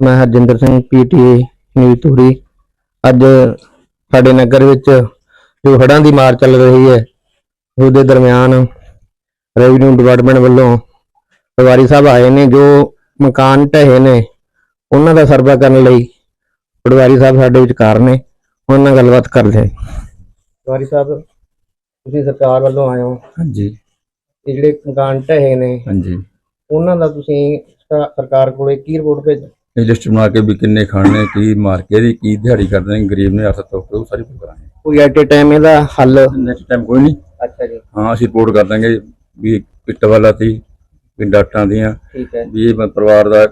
ਮੈਂ Harjinder Singh PTA news Dhuri. ਅੱਜ ਸਾਡੇ ਨਗਰ ਵਿੱਚ ਜੋ ਹੜ੍ਹਾਂ ਦੀ ਮਾਰ ਚੱਲ ਰਹੀ ਹੈ ਉਹਦੇ ਦਰਮਿਆਨ ਰੈਵਨਿਊ ਡਿਪਾਰਟਮੈਂਟ ਵੱਲੋਂ ਪਟਵਾਰੀ ਸਾਹਿਬ ਆਏ ਨੇ ਜੋ ਮਕਾਨ ਢਹੇ ਨੇ ਉਹਨਾਂ ਦਾ ਸਰਵਾ ਕਰਨ ਲਈ ਪਟਵਾਰੀ ਸਾਹਿਬ ਸਾਡੇ ਵਿਚਕਾਰ ਨੇ। ਉਹਨਾਂ ਨਾਲ ਗੱਲਬਾਤ ਕਰਦੇ ਹਾਂ ਪਟਵਾਰੀ ਸਾਹਿਬ ਤੁਸੀਂ ਸਰਕਾਰ ਵੱਲੋਂ ਆਏ ਹੋ। ਹਾਂਜੀ। ਇਹ ਜਿਹੜੇ ਮਕਾਨ ਢਹੇ ਨੇ ਹਾਂਜੀ। ਉਹਨਾਂ ਦਾ ਤੁਸੀਂ ਸਰਕਾ- ਸਰਕਾਰ ਕੋਲੇ ਕੀ ਰਿਪੋਰਟ ਭੇਜ? ਇਹ ਲਿਸਟ ਬਣਾ ਕੇ ਵੀ ਕਿੰਨੇ ਖਾਣੇ ਕੀ ਮਾਰ ਕੇ ਦੀ ਕੀ ਦਿਹਾੜੀ ਕਰਦੇ ਨੇ ਗਰੀਬ ਨੇ ਅਰਥ ਤੋਂ ਉਹ ਸਾਰੀ ਕਰਾਂਗੇ। ਕੋਈ ਐਟ ਏ ਟਾਈਮ ਇਹਦਾ ਹੱਲ? ਨੈਕਸਟ ਟਾਈਮ ਕੋਈ ਨਹੀਂ। ਅੱਛਾ ਜੀ। ਹਾਂ ਅਸੀਂ ਰਿਪੋਰਟ ਕਰ ਦਾਂਗੇ ਵੀ ਪਿੱਟ ਵਾਲਾ ਸੀ ਵੀ ਡਾਕਟਰਾਂ ਦੀਆਂ। ਠੀਕ ਹੈ। ਵੀ ਇਹ ਮ- ਪਰਿਵਾਰ ਦਾ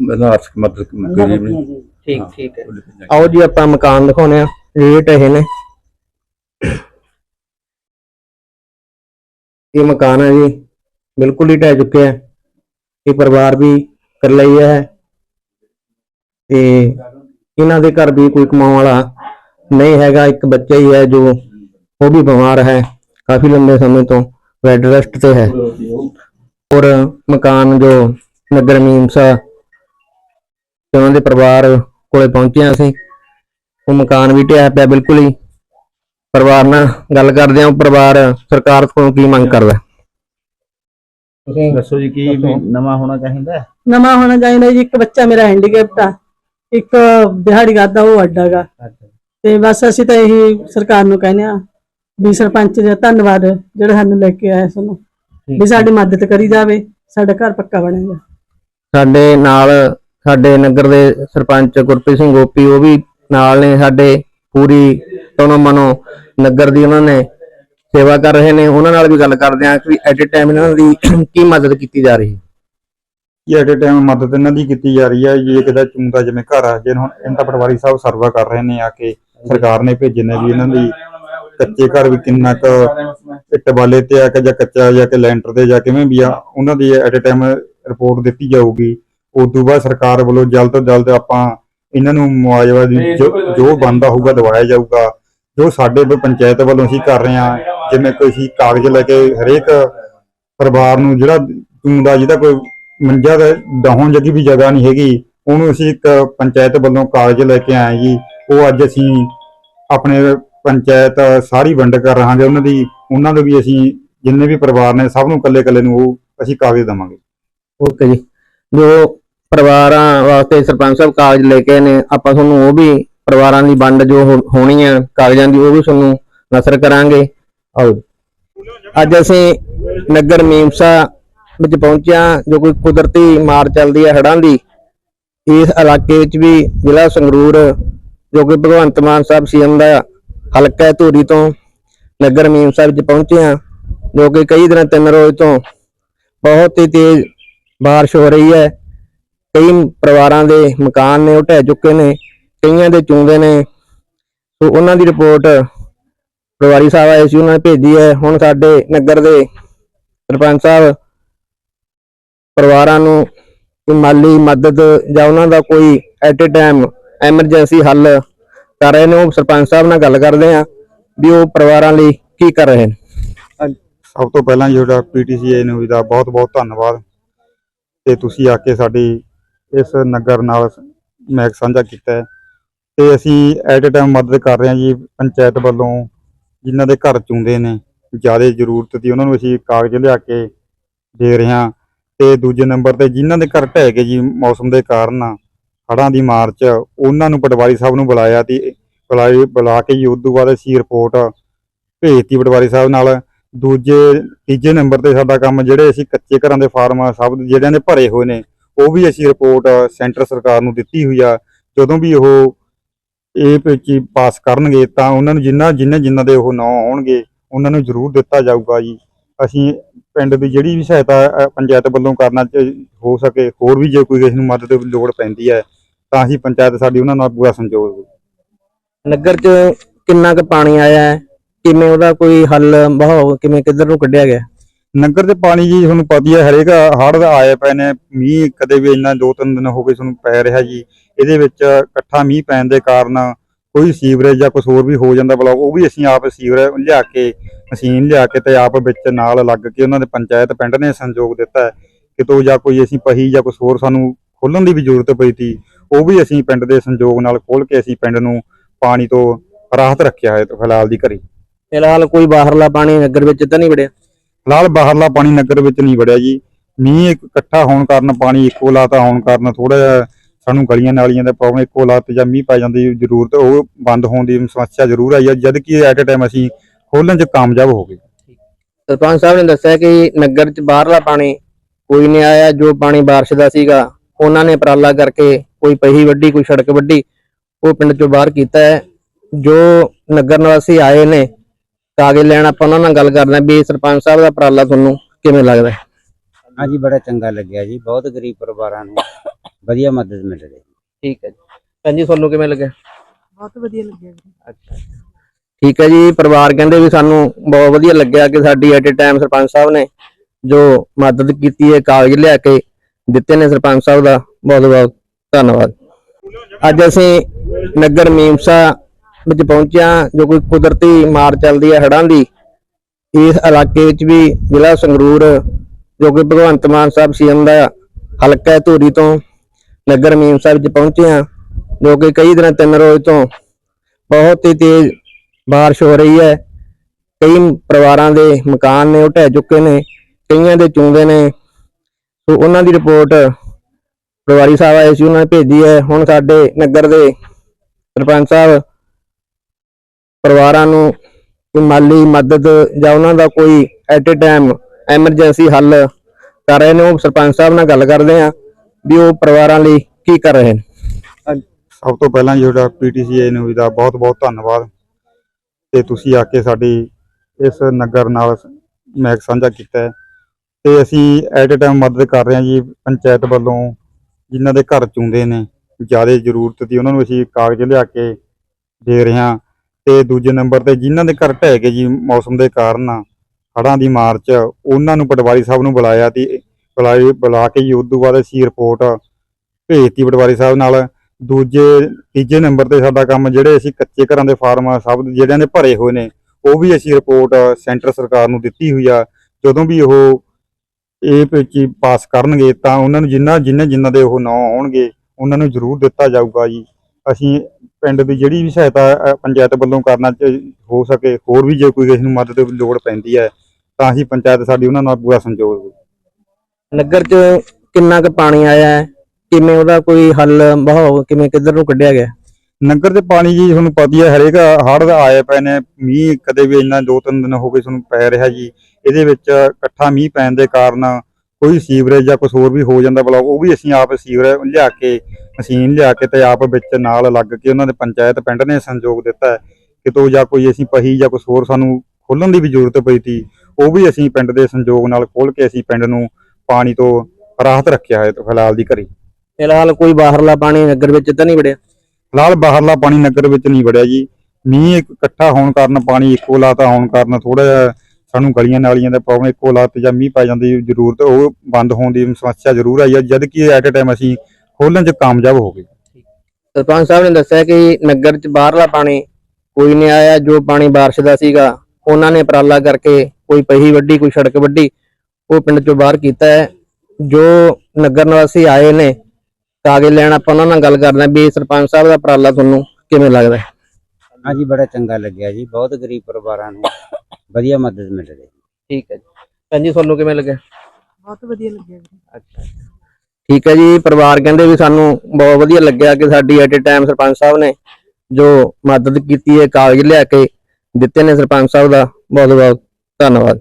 ਮਤਲਬ ਆਰਥਿਕ ਮਦਦ ਗਰੀਬ ਨੇ ਠੀਕ ਠੀਕ ਹੈ। ਆਓ ਜੀ ਆਪਾਂ ਮਕਾਨ ਦਿਖਾਉਣੇ ਆ ਰੇਟ ਇਹ ਨੇ। ਇਹ ਮਕਾਨ ਹੈ ਜੀ। ਬਿਲਕੁਲ ਹੀ ਢਹਿ ਚੁੱਕਿਆ ਹੈ। ਇਹ ਪਰਿਵਾਰ ਵੀ ਇਕੱਲਾ ਹੀ ਹੈ। ਤੇ ਇਹਨਾਂ ਦੇ ਘਰ ਵੀ ਕੋਈ ਕਮਾਉਣ ਵਾਲਾ ਨਹੀਂ ਹੈਗਾ ਇੱਕ ਬੱਚਾ ਹੀ ਹੈ ਜੋ ਉਹ ਵੀ ਬਿਮਾਰ ਹੈ ਕਾਫੀ ਲੰਬੇ ਸਮੇਂ ਤੋਂ ਬੈੱਡ ਰੈਸਟ ਤੇ ਹੈ। ਔਰ ਮਕਾਨ ਜੋ ਨਗਰ ਮੀਮਸਾ ਤੇ ਉਹਨਾਂ ਦੇ ਪਰਿਵਾਰ ਕੋਲੇ ਪਹੁੰਚੇ ਅਸੀਂ ਉਹ ਮਕਾਨ ਵੀ ਢਹਿ ਪਿਆ ਬਿਲਕੁਲ ਹੀ। ਪਰਿਵਾਰ ਨਾਲ ਗੱਲ ਕਰਦੇ ਉਹ ਪਰਿਵਾਰ ਸਰਕਾਰ ਕੋਲੋਂ ਕੀ ਮੰਗ ਕਰਦਾ? ਤੁਸੀਂ ਦੱਸੋ ਜੀ ਕੀ ਨਵਾਂ ਹੋਣਾ ਚਾਹੀਦਾ? ਨਵਾਂ ਹੋਣਾ ਚਾਹੀਦਾ ਜੀ ਇੱਕ ਬੱਚਾ ਮੇਰਾ ਹੈਂਡੀਕੈਪਟ ਆ। ਇੱਕ ਦਿਹਾੜੀ ਕਰਦਾ ਉਹ ਅੱਡਾਗਾ ਤੇ ਬਸ ਅਸੀਂ ਤਾਂ ਇਹੀ ਸਰਕਾਰ ਨੂੰ ਕਹਿੰਦੇ ਆ ਵੀ ਸਰਪੰਚ ਦਾ ਧੰਨਵਾਦ ਜਿਹੜਾ ਸਾਨੂੰ ਲੈ ਕੇ ਆਇਆ ਸਾਨੂੰ ਵੀ ਸਾਡੀ ਮਦਦ ਕਰੀ ਜਾਵੇ ਸਾਡਾ ਘਰ ਪੱਕਾ ਬਣੇਗਾ ਸਾਡੇ ਨਾਲ ਸਾਡੇ ਨਗਰ ਦੇ ਸਰਪੰਚ ਗੁਰਪ੍ਰੀਤ ਸਿੰਘ ਗੋਪੀ ਉਹ ਵੀ ਨਾਲ ਨੇ ਸਾਡੇ ਪੂਰੀ ਤਨੋਂ ਮਨੋਂ ਨਗਰ ਦੀ ਉਹਨਾਂ ਨੇ ਸੇਵਾ ਕਰ ਰਹੇ ਨੇ। ਉਹਨਾਂ ਨਾਲ ਵੀ ਗੱਲ ਕਰਦੇ ਹਾਂ ਕਿ ਐਟ ਟਾਈਮ ਇਹਨਾਂ ਦੀ ਕੀ ਮਦਦ ਕੀਤੀ ਜਾ ਰਹੀ ਹੈ। ਕਿ ਐਟ ਟਾਈਮ ਮਦਦ ਇਹਨਾਂ ਦੀ ਕੀਤੀ ਜਾ ਰਹੀ ਹੈ ਜੇ ਕਿਤੇ ਚੁੰਦਾ ਜਿਵੇਂ ਘਰ ਆ ਜੇ ਹੁਣ ਇਹਨਾਂ ਦਾ ਪਟਵਾਰੀ ਸਾਹਿਬ ਸਰਵਾ ਕਰ ਰਹੇ ਨੇ ਆ ਕੇ ਸਰਕਾਰ ਨੇ ਭੇਜੇ ਨੇ ਵੀ ਇਹਨਾਂ ਦੀ ਕੱਚੇ ਘਰ ਵੀ ਕਿੰਨਾ ਕੁ ਇੱਟ ਵਾਲੇ ਤੇ ਆ ਕਿ ਜਾਂ ਕੱਚਾ ਜਾਂ ਕਿ ਲੈਂਟਰ ਤੇ ਜਾਂ ਕਿਵੇਂ ਵੀ ਆ ਉਹਨਾਂ ਦੀ ਐਟ ਟਾਈਮ ਰਿਪੋਰਟ ਦਿੱਤੀ ਜਾਊਗੀ। ਉਸ ਤੋਂ ਬਾਅਦ ਸਰਕਾਰ ਵੱਲੋਂ ਜਲਦ ਤੋਂ ਜਲਦ ਆਪਾਂ ਇਹਨਾਂ ਨੂੰ ਮੁਆਵਜ਼ਾ ਜੋ- ਬਣਦਾ ਹੋਊਗਾ ਦਵਾਇਆ ਜਾਊਗਾ। ਜੋ ਸਾਡੇ ਪੰਚਾਇਤ ਵੱਲੋਂ ਅਸੀਂ ਕਰ ਰਹੇ ਹਾਂ ਜਿਵੇਂ ਕੋਈ ਕਾਗਜ਼ ਲੈ ਕੇ ਹਰੇਕ ਪਰਿਵਾਰ ਨੂੰ ਜਿਹੜਾ ਚੁੰਦਾ ਜਿਹਦਾ ਕੋਈ ਮੰਜਾ ਦਾ ਡਾਉਣ ਜਗੀ ਵੀ ਜਗ੍ਹਾ ਨਹੀਂ ਹੈਗੀ। ਉਹਨੂੰ ਅਸੀਂ ਇੱਕ ਪੰਚਾਇਤ ਵੱਲੋਂ ਕਾਗਜ਼ ਲੈ ਕੇ ਆਏ ਜੀ। ਉਹ ਅੱਜ ਅਸੀਂ ਆਪਣੇ ਪੰਚਾਇਤ ਸਾਰੀ ਵੰਡ ਕਰ ਰਹਾਂਗੇ ਉਹਨਾਂ ਦੀ। ਉਹਨਾਂ ਨੂੰ ਵੀ ਅਸੀਂ ਜਿੰਨੇ ਵੀ ਪਰਿਵਾਰ ਨੇ ਸਭ ਨੂੰ ਇਕੱਲੇ ਇਕੱਲੇ ਨੂੰ ਉਹ ਅਸੀਂ ਕਾਗਜ਼ ਦੇਵਾਂਗੇ। ਓਕੇ ਜੀ। ਜੋ ਪਰਿਵਾਰਾਂ ਵਾਸਤੇ ਸਰਪੰਚ ਸਾਹਿਬ ਕਾਗਜ਼ ਲੈ ਕੇ ਨੇ, ਆਪਾਂ ਤੁਹਾਨੂੰ ਉਹ ਵੀ ਪਰਿਵਾਰਾਂ ਦੀ ਵੰਡ ਜੋ ਹੋਣੀ ਹੈ ਕਾਗਜ਼ਾਂ ਦੀ, ਉਹ ਵੀ ਤੁਹਾਨੂੰ ਨਸਰ ਕਰਾਂਗੇ। ਆਓ। ਅੱਜ ਅਸੀਂ ਨਗਰ ਮੀਮਸਾ ਵਿੱਚ ਪਹੁੰਚਿਆ, ਜੋ ਕੋਈ ਕੁਦਰਤੀ ਮਾਰ ਚੱਲਦੀ ਹੈ ਹੜ੍ਹਾਂ ਦੀ, ਇਸ ਇਲਾਕੇ ਵਿੱਚ ਵੀ ਜ਼ਿਲ੍ਹਾ ਸੰਗਰੂਰ, ਜੋ ਕਿ ਭਗਵੰਤ ਮਾਨ ਸਾਹਿਬ ਸੀਐਮ ਦਾ ਹਲਕਾ ਹੈ ਧੂਰੀ ਤੋਂ, ਨਗਰ ਮੀਮਸਾ ਵਿੱਚ ਪਹੁੰਚੇ ਹਾਂ, ਜੋ ਕਿ ਕਈ ਦਿਨਾਂ ਤਿੰਨ ਰੋਜ਼ ਤੋਂ ਬਹੁਤ ਹੀ ਤੇਜ਼ ਬਾਰਿਸ਼ ਹੋ ਰਹੀ ਹੈ। ਕਈ ਪਰਿਵਾਰਾਂ ਦੇ ਮਕਾਨ ਨੇ ਉਹ ਢਹਿ ਚੁੱਕੇ ਨੇ, ਕਈਆਂ ਦੇ ਚੁੰਦੇ ਨੇ। ਸੋ ਉਹਨਾਂ ਦੀ ਰਿਪੋਰਟ ਪਰਿਵਾਰੀ ਸਾਹਿਬ ਆਏ ਸੀ, ਉਹਨਾਂ ਨੇ ਭੇਜੀ ਹੈ। ਹੁਣ ਸਾਡੇ ਨਗਰ ਦੇ ਸਰਪੰਚ ਸਾਹਿਬ ਪਰਿਵਾਰਾਂ ਨੂੰ ਮਾਲੀ ਮਦਦ ਜਾਂ ਉਹਨਾਂ ਦਾ ਕੋਈ ਐਟ ਏ ਟਾਈਮ ਐਮਰਜੈਂਸੀ ਹੱਲ ਕਰ ਰਹੇ ਨੇ, ਉਹ ਸਰਪੰਚ ਸਾਹਿਬ ਨਾਲ ਗੱਲ ਕਰਦੇ ਆ ਵੀ ਉਹ ਪਰਿਵਾਰਾਂ ਲਈ ਕੀ ਕਰ ਰਹੇ ਨੇ। ਸਭ ਤੋਂ ਪਹਿਲਾਂ ਜਿਹੜਾ ਪੀਟੀਸੀਏ ਨੂੰ ਦਾ ਬਹੁਤ ਬਹੁਤ ਧੰਨਵਾਦ ਤੇ ਤੁਸੀਂ ਆ ਕੇ ਸਾਡੀ ਇਸ ਨਗਰ ਨਾਲ ਮੈਕ ਸਾਂਝਾ ਕੀਤਾ ਤੇ ਅਸੀਂ ਐਟ ਅ ਟਾਈਮ ਮਦਦ ਕਰ ਰਹੇ ਹਾਂ ਜੀ ਪੰਚਾਇਤ ਵੱਲੋਂ, ਜਿਨ੍ਹਾਂ ਦੇ ਘਰ ਚੁੰਦੇ ਨੇ, ਜ਼ਿਆਦਾ ਜ਼ਰੂਰਤ ਦੀ ਉਹਨਾਂ ਨੂੰ ਅਸੀਂ ਕਾਗਜ਼ ਲਿਆ ਕੇ ਦੇ ਰਹੇ ਹਾਂ। ਤੇ ਦੂਜੇ ਨੰਬਰ ਤੇ ਜਿਨ੍ਹਾਂ ਦੇ ਘਰ ਢਹਿ ਗਏ ਜੀ ਮੌਸਮ ਦੇ ਕਾਰਨ, ਹੜ੍ਹਾਂ ਦੀ ਮਾਰ 'ਚ ਉਹਨਾਂ ਨੂੰ ਪਟਵਾਰੀ ਸਾਹਿਬ ਨੂੰ ਬੁਲਾਇਆ ਤੇ ਬੁਲਾਏ, ਬੁਲਾ ਕੇ ਜੀ ਉਸ ਬਾਅਦ ਅਸੀਂ ਰਿਪੋਰਟ ਭੇਜਤੀ ਪਟਵਾਰੀ ਸਾਹਿਬ ਨਾਲ। ਦੂਜੇ, ਤੀਜੇ ਨੰਬਰ ਤੇ ਸਾਡਾ ਕੰਮ ਜਿਹੜੇ ਅਸੀਂ ਕੱਚੇ ਘਰਾਂ ਦੇ ਫਾਰਮ ਸਭ ਜਿਹੜਿਆਂ ਦੇ ਭਰੇ ਹੋਏ ਨੇ, ਉਹ ਵੀ ਅਸੀਂ ਰਿਪੋਰਟ ਸੈਂਟਰ ਸਰਕਾਰ ਨੂੰ ਦਿੱਤੀ ਹੋਈ ਆ। ਜਦੋਂ ਵੀ ਉਹ ਇਹ ਪੇਚੀ ਪਾਸ ਕਰਨਗੇ ਤਾਂ ਉਹਨਾਂ ਨੂੰ ਜਿੰਨਾ, ਜਿੰਨੇ ਜਿੰਨਾਂ ਦੇ ਉਹ ਨਾਂ ਆਉਣਗੇ, ਉਹਨਾਂ ਨੂੰ ਜ਼ਰੂਰ ਦਿੱਤਾ ਜਾਊਗਾ ਜੀ। ਅਸੀਂ ਪਿੰਡ ਦੀ ਜਿਹੜੀ ਵੀ ਸਹਾਇਤਾ ਅ, ਪੰਚਾਇਤ ਵੱਲੋਂ ਕਰਨਾ ਚ- ਹੋ ਸਕੇ ਹੋਰ ਵੀ ਜੇ ਕੋਈ ਕਿਸੇ ਨੂੰ ਮਦਦ ਦੀ ਲੋੜ ਪੈਂਦੀ ਹੈ ਤਾਂ ਅਸੀਂ ਪੰਚਾਇਤ ਸਾਡੀ ਉਹਨਾਂ ਨਾਲ ਪੂਰਾ ਸੰਯੋਗ ਨਗਰ 'ਚ ਕਿੰਨਾ ਕੁ ਪਾਣੀ ਆਇਆ ਹੈ? ਕਿਵੇਂ ਉਹਦਾ ਕੋਈ ਹੱਲ ਬਹਾਓ ਕਿਵੇਂ ਕਿੱਧਰ ਨੂੰ ਕੱਢਿਆ ਗਿਆ? ਨਗਰ ਦੇ ਪਾਣੀ ਜੀ ਤੁਹਾਨੂੰ ਪਤਾ ਹੀ ਹੈ ਹਰੇਕ ਹੜ੍ਹ ਦਾ ਆਏ ਪਏ ਨੇ ਮੀਂਹ ਕਦੇ ਵੀ ਇੰਨਾ ਦੋ ਤਿੰਨ ਦਿਨ ਹੋ ਗਏ ਤੁਹਾਨੂੰ ਪੈ ਰਿਹਾ ਜੀ। ਇਹਦੇ ਵਿੱਚ ਇਕੱਠਾ ਮੀਂਹ ਪੈਣ ਦੇ ਕਾਰਨ ਕੋਈ ਸੀਵਰੇਜ ਜਾਂ ਕੁਝ ਹੋਰ ਵੀ ਹੋ ਜਾਂਦਾ ਬਲੌਕ ਉਹ ਵੀ ਅਸੀਂ ਆਪ ਸੀਵਰੇਜ ਲਿਆ ਕੇ ਮਸ਼ੀਨ ਲਿਆ ਕੇ ਤੇ ਆਪ ਵਿੱਚ ਨਾਲ ਲੱਗ ਕੇ ਉਹਨਾਂ ਦੇ ਪੰਚਾਇਤ ਪਿੰਡ ਨੇ ਸੰਯੋਗ ਦਿੱਤਾ ਕਿਤੋਂ ਜਾਂ ਕੋਈ ਅਸੀਂ ਪਹੀ ਜਾਂ ਕੁਝ ਹੋਰ ਸਾਨੂੰ ਖੋਲਣ ਦੀ ਵੀ ਜ਼ਰੂਰਤ ਪਈ ਸੀ ਉਹ ਵੀ ਅਸੀਂ ਪਿੰਡ ਦੇ ਸੰਯੋਗ ਨਾਲ ਖੋਲ ਕੇ ਅਸੀਂ ਪਿੰਡ ਨੂੰ ਪਾਣੀ ਤੋਂ ਰਾਹਤ ਰੱਖਿਆ ਹੈ ਫਿਲਹਾਲ ਦੀ ਘੜੀ। ਫਿਲਹਾਲ ਕੋਈ ਬਾਹਰਲਾ ਪਾਣੀ ਨਗਰ ਵਿੱਚ ਤਾਂ ਨਹੀਂ ਵੜਿਆ? ਫਿਲਹਾਲ ਬਾਹਰਲਾ ਪਾਣੀ ਨਗਰ ਵਿੱਚ ਨਹੀਂ ਵੜਿਆ ਜੀ। ਮੀਂਹ ਇੱਕ ਇਕੱਠਾ ਹੋਣ ਕਾਰਨ ਪਾਣੀ ਇੱਕੋ ਲਾਤਾ ਹੋਣ ਕਾਰਨ ਥੋੜਾ ਜਿਹਾ ਸਾਨੂੰ ਗਲੀਆਂ ਨਾਲੀਆਂ ਦਾ ਪ੍ਰੋਬਲਮ ਇੱਕੋ ਲਾਤ ਜਾਂ ਮੀਂਹ ਪੈ ਜਾਂਦੀ ਜ਼ਰੂਰਤ ਉਹ ਬੰਦ ਹੋਣ ਦੀ ਸਮੱਸਿਆ ਜ਼ਰੂਰ ਆਈ ਹੈ ਜਦ ਕਿ ਐਟ ਅ ਟਾਈਮ ਅਸੀਂ ਖੋਲਣ 'ਚ ਕਾਮਯਾਬ ਹੋ ਗਏ। ਸਰਪੰਚ ਸਾਹਿਬ ਨੇ ਦੱਸਿਆ ਕਿ ਨਗਰ 'ਚ ਬਾਹਰਲਾ ਪਾਣੀ ਕੋਈ ਨਹੀਂ ਆਇਆ ਜੋ ਪਾਣੀ ਬਾਰਿਸ਼ ਦਾ ਸੀਗਾ ਉਹਨਾਂ ਨੇ ਉਪਰਾਲਾ ਕਰਕੇ ਕੋਈ ਪਹੀ ਵੱਡੀ ਕੋਈ ਸੜਕ ਵੱਡੀ ਉਹ ਪਿੰਡ 'ਚੋਂ ਬਾਹਰ ਕੀਤਾ ਹੈ। ਜੋ ਨਗਰ ਨਿਵਾਸੀ ਆਏ ਨੇ ਕਾਗਜ਼ ਲੈਣ ਆਪਾਂ ਉਹਨਾਂ ਨਾਲ ਗੱਲ ਕਰਦੇ ਹਾਂ ਵੀ ਸਰਪੰਚ ਸਾਹਿਬ ਦਾ ਉਪਰਾਲਾ ਤੁਹਾਨੂੰ ਕਿਵੇਂ ਲੱਗਦਾ ਹੈ? ਹਾਂਜੀ ਬੜਾ ਚੰਗਾ ਲੱਗਿਆ ਜੀ ਬਹੁਤ ਗਰੀਬ ਪਰਿਵਾਰਾਂ ਨੂੰ। ਵਧੀਆ ਮਦਦ ਮਿਲ ਰਹੀ ਠੀਕ ਹੈ ਜੀ। ਭੈਣ ਜੀ ਤੁਹਾਨੂੰ ਕਿਵੇਂ ਲੱਗਿਆ? ਬਹੁਤ ਵਧੀਆ ਲੱਗਿਆ ਅੱਛਾ ਠੀਕ ਹੈ ਜੀ ਪਰਿਵਾਰ ਕਹਿੰਦੇ ਵੀ ਸਾਨੂੰ ਬਹੁਤ ਵਧੀਆ ਲੱਗਿਆ ਕਿ ਸਾਡੀ at a time sarpanch sahib ਨੇ ਜੋ ਮਦਦ ਕੀਤੀ ਹੈ ਕਾਗਜ਼ ਲਿਆ ਕੇ ਦਿੱਤੇ ਨੇ ਸਰਪੰਚ ਸਾਹਿਬ ਦਾ ਬਹੁਤ ਬਹੁਤ ਧੰਨਵਾਦ। ਅੱਜ ਅਸੀਂ ਨਗਰ ਮੀਮਸਾ ਵਿੱਚ ਪਹੁੰਚਿਆ ਜੋ ਕੋਈ ਕੁਦਰਤੀ ਮਾਰ ਚੱਲਦੀ ਹੈ ਹੜ੍ਹਾਂ ਦੀ ਇਸ ਇਲਾਕੇ ਵਿੱਚ ਵੀ ਜ਼ਿਲ੍ਹਾ ਸੰਗਰੂਰ ਜੋ ਕਿ ਭਗਵੰਤ ਮਾਨ ਸਾਹਿਬ ਸੀਐਮ ਦਾ ਹਲਕਾ ਹੈ ਧੂਰੀ ਤੋਂ ਨਗਰ ਅਮੀਮ ਸਾਹਿਬ 'ਚ ਪਹੁੰਚੇ ਹਾਂ, ਜੋ ਕਿ ਕਈ ਦਿਨਾਂ ਤਿੰਨ ਰੋਜ਼ ਤੋਂ ਬਹੁਤ ਹੀ ਤੇਜ਼ ਬਾਰਿਸ਼ ਹੋ ਰਹੀ ਹੈ। ਕਈ ਪਰਿਵਾਰਾਂ ਦੇ ਮਕਾਨ ਨੇ ਉਹ ਢਹਿ ਚੁੱਕੇ ਨੇ, ਕਈਆਂ ਦੇ ਚੁੰਦੇ ਨੇ। ਸੋ ਉਹਨਾਂ ਦੀ ਰਿਪੋਰਟ ਪਰਿਵਾਰੀ ਸਾਹਿਬ ਆਏ ਸੀ, ਉਹਨਾਂ ਨੇ ਭੇਜੀ ਹੈ। ਹੁਣ ਸਾਡੇ ਨਗਰ ਦੇ ਸਰਪੰਚ ਸਾਹਿਬ, ਪਰਿਵਾਰਾਂ ਨੂੰ ਕੋਈ ਮਾਲੀ ਮਦਦ ਜਾਂ ਉਹਨਾਂ ਦਾ ਕੋਈ ਐਟ ਅ ਟਾਈਮ ਐਮਰਜੈਂਸੀ ਹੱਲ ਕਰ ਰਹੇ ਨੇ, ਉਹ ਸਰਪੰਚ ਸਾਹਿਬ ਨਾਲ ਗੱਲ ਕਰਦੇ ਆ ਵੀ ਉਹ ਪਰਿਵਾਰਾਂ ਲਈ ਕੀ ਕਰ ਰਹੇ ਨੇ? ਸਭ ਤੋਂ ਪਹਿਲਾਂ ਜਿਹੜਾ ਪੀਟੀਸੀਏ ਨੂੰ ਦਾ ਬਹੁਤ ਬਹੁਤ ਧੰਨਵਾਦ। ਤੇ ਤੁਸੀਂ ਆ ਕੇ ਸਾਡੀ ਇਸ ਨਗਰ ਨਾਲ ਮੈਕ ਸਾਂਝਾ ਕੀਤਾ ਹੈ। ਤੇ ਅਸੀਂ ਐਟ ਅ ਟਾਈਮ ਮਦਦ ਕਰ ਰਹੇ ਹਾਂ ਜੀ ਪੰਚਾਇਤ ਵੱਲੋਂ, ਜਿਨ੍ਹਾਂ ਦੇ ਘਰ ਚੁੰਦੇ ਨੇ। ਜ਼ਿਆਦਾ ਜ਼ਰੂਰਤ ਦੀ ਉਹਨਾਂ ਨੂੰ ਅਸੀਂ ਕਾਗਜ਼ ਲਿਆ ਕੇ ਦੇ ਰਹੇ ਹਾਂ। ਤੇ ਦੂਜੇ ਨੰਬਰ ਤੇ ਜਿਨ੍ਹਾਂ ਦੇ ਘਰ ਢਹਿ ਗਏ ਜੀ ਮੌਸਮ ਦੇ ਕਾਰਨ ਹੜਾਂ ਦੀ ਮਾਰ 'ਚ, ਉਹਨਾਂ ਨੂੰ ਪਟਵਾਰੀ ਸਾਹਿਬ ਨੂੰ ਬੁਲਾਇਆ ਤੇ ਬੁਲਾਏ, ਬੁਲਾ ਕੇ ਜੀ, ਉਦੋਂ ਬਾਅਦ ਅਸੀਂ ਰਿਪੋਰਟ ਭੇਜਤੀ ਪਟਵਾਰੀ ਸਾਹਿਬ ਨਾਲ। ਦੂਜੇ, ਤੀਜੇ ਨੰਬਰ ਤੇ ਸਾਡਾ ਕੰਮ ਜਿਹੜੇ ਅਸੀਂ ਕੱਚੇ ਘਰਾਂ ਦੇ ਫਾਰਮ ਸਭ ਜਿਹੜਿਆਂ ਦੇ ਭਰੇ ਹੋਏ ਨੇ, ਉਹ ਵੀ ਅਸੀਂ ਰਿਪੋਰਟ ਸੈਂਟਰ ਸਰਕਾਰ ਨੂੰ ਦਿੱਤੀ ਹੋਈ ਆ। ਜਦੋਂ ਵੀ ਉਹ ਇਹ ਪੇਚੀ ਪਾਸ ਕਰਨਗੇ ਤਾਂ ਉਹਨਾਂ ਨੂੰ ਜਿੰਨਾ, ਜਿੰਨੇ ਜਿੰਨਾ ਦੇ ਉਹ ਨਾਂ ਆਉਣਗੇ, ਉਹਨਾਂ ਨੂੰ ਜ਼ਰੂਰ ਦਿੱਤਾ ਜਾਊਗਾ ਜੀ। ਅਸੀਂ ਪਿੰਡ ਦੀ ਜਿਹੜੀ ਵੀ ਸਹਾਇਤਾ ਪੰਚਾਇਤ ਵੱਲੋਂ ਕਰਨਾ ਹੋ ਸਕੇ, ਹੋਰ ਵੀ ਜੇ ਕੋਈ ਕਿਸੇ ਨੂੰ ਮਦਦ ਦੀ ਲੋੜ ਪੈਂਦੀ ਹੈ, ਤਾਂ ਅਸੀਂ ਪੰਚਾਇਤ ਸਾਡੀ ਉਹਨਾਂ ਨਾਲ ਪੂਰਾ ਸੰਯੋਗ ਨਗਰ 'ਚ ਕਿੰਨਾ ਕੁ ਪਾਣੀ ਆਇਆ ਹੈ? ਕਿਵੇਂ ਉਹਦਾ ਕੋਈ ਹੱਲ ਬਹਾਓ ਕਿਵੇਂ ਕਿੱਧਰ ਨੂੰ ਕੱਢਿਆ ਗਿਆ? ਨਗਰ ਦੇ ਪਾਣੀ ਜੀ ਤੁਹਾਨੂੰ ਪਤਾ ਹੀ ਹੈ, ਹਰੇਕ ਹੜ੍ਹ ਦਾ ਆਏ ਪਏ ਨੇ, ਮੀਂਹ ਕਦੇ ਵੀ ਇੰਨਾ ਦੋ ਤਿੰਨ ਦਿਨ ਹੋ ਗਏ ਤੁਹਾਨੂੰ ਪੈ ਰਿਹਾ ਜੀ। ਇਹਦੇ ਵਿੱਚ ਇਕੱਠਾ ਮੀਂਹ ਪੈਣ ਦੇ ਕਾਰਨ ਕੋਈ ਸੀਵਰੇਜ ਜਾਂ ਕੁਝ ਹੋਰ ਵੀ ਹੋ ਜਾਂਦਾ ਬਲੌਕ ਉਹ ਵੀ ਅਸੀਂ ਆਪ ਸੀਵਰੇਜ ਲਿਆ ਕੇ, ਮਸ਼ੀਨ ਲਿਆ ਕੇ ਤੇ ਆਪ ਵਿੱਚ ਨਾਲ ਲੱਗ ਕੇ ਉਹਨਾਂ ਦੇ ਪੰਚਾਇਤ ਪਿੰਡ ਨੇ ਸੰਯੋਗ ਦਿੱਤਾ ਹੈ ਕਿਤੋਂ ਜਾਂ ਕੋਈ ਅਸੀਂ ਪਹੀ ਜਾਂ ਕੁਝ ਹੋਰ ਸਾਨੂੰ ਖੋਲਣ ਦੀ ਵੀ ਜ਼ਰੂਰਤ ਪਈ ਤੀ, ਉਹ ਵੀ ਅਸੀਂ ਪਿੰਡ ਦੇ ਸੰਯੋਗ ਨਾਲ ਖੋਲ ਕੇ ਅਸੀਂ ਪਿੰਡ ਨੂੰ ਪਾਣੀ ਤੋਂ ਰਾਹਤ ਰੱਖਿਆ ਹੈ ਫਿਲਹਾਲ ਦੀ ਘੜੀ। ਫਿਲਹਾਲ ਕੋਈ ਬਾਹਰਲਾ ਪਾਣੀ ਨਗਰ ਵਿੱਚ ਤਾਂ ਨਹੀਂ ਵੜਿਆ? ਫਿਲਹਾਲ ਬਾਹਰਲਾ ਪਾਣੀ ਨਗਰ ਵਿੱਚ ਨਹੀਂ ਵੜਿਆ ਜੀ। ਮੀਂਹ ਇੱਕ ਇਕੱਠਾ ਹੋਣ ਕਾਰਨ ਪਾਣੀ ਇੱਕੋ ਲਾਤਾ ਹੋਣ ਕਾਰਨ ਥੋੜਾ ਜਿਹਾ ਸਾਨੂੰ ਗਲੀਆਂ ਨਾਲੀਆਂ ਦਾ ਪ੍ਰੋਬਲਮ ਇੱਕੋ ਲਾਤ ਜਾਂ ਮੀਂਹ ਪੈ ਜਾਂਦੀ ਜ਼ਰੂਰਤ ਉਹ ਬੰਦ ਹੋਣ ਦੀ ਸਮੱਸਿਆ ਜ਼ਰੂਰ ਆਈ ਹੈ ਜਦ ਕਿ ਐਟ ਅ ਟਾਈਮ ਅਸੀਂ ਖੋਲਣ 'ਚ ਕਾਮਯਾਬ ਹੋ ਗਏ। ਸਰਪੰਚ ਸਾਹਿਬ ਨੇ ਦੱਸਿਆ ਕਿ ਨਗਰ 'ਚ ਬਾਹਰਲਾ ਪਾਣੀ ਕੋਈ ਨਹੀਂ ਆਇਆ ਜੋ ਪਾਣੀ ਬਾਰਿਸ਼ ਦਾ ਸੀਗਾ ਉਹਨਾਂ ਨੇ ਉਪਰਾਲਾ ਕਰਕੇ ਕੋਈ ਪਹੀ ਵੱਡੀ ਕੋਈ ਸੜਕ ਵੱਡੀ ਉਹ ਪਿੰਡ 'ਚੋਂ ਬਾਹਰ ਕੀਤਾ ਹੈ। ਜੋ ਨਗਰ ਨਿਵਾਸੀ ਆਏ ਨੇ ਕਾਗਜ਼ ਲੈਣ ਆਪਾਂ ਉਹਨਾਂ ਨਾਲ ਗੱਲ ਕਰਦੇ ਹਾਂ ਵੀ ਸਰਪੰਚ ਸਾਹਿਬ ਦਾ ਉਪਰਾਲਾ ਤੁਹਾਨੂੰ ਕਿਵੇਂ ਲੱਗਦਾ ਹੈ? ਹਾਂਜੀ ਬੜਾ ਚੰਗਾ ਲੱਗਿਆ ਜੀ। ਬਹੁਤ ਗਰੀਬ ਪਰਿਵਾਰਾਂ ਨੂੰ ਵਧੀਆ ਮਦਦ ਮਿਲ ਰਹੀ ਠੀਕ ਹੈ ਜੀ। ਭੈਣ ਜੀ ਤੁਹਾਨੂੰ ਕਿਵੇਂ ਲੱਗਿਆ? ਬਹੁਤ ਵਧੀਆ ਲੱਗਿਆ ਅੱਛਾ। ਠੀਕ ਹੈ ਜੀ ਪਰਿਵਾਰ ਕਹਿੰਦੇ ਵੀ ਸਾਨੂੰ ਬਹੁਤ ਵਧੀਆ ਲੱਗਿਆ ਕਿ ਸਾਡੀ ਐਟ ਟਾਈਮ ਸਰਪੰਚ ਸਾਹਿਬ ਨੇ ਜੋ ਮਦਦ ਕੀਤੀ ਹੈ ਕਾਗਜ਼ ਲਿਆ ਕੇ ਦਿੱਤੇ ਨੇ ਸਰਪੰਚ ਸਾਹਿਬ ਦਾ ਬਹੁਤ ਬਹੁਤ ਧੰਨਵਾਦ।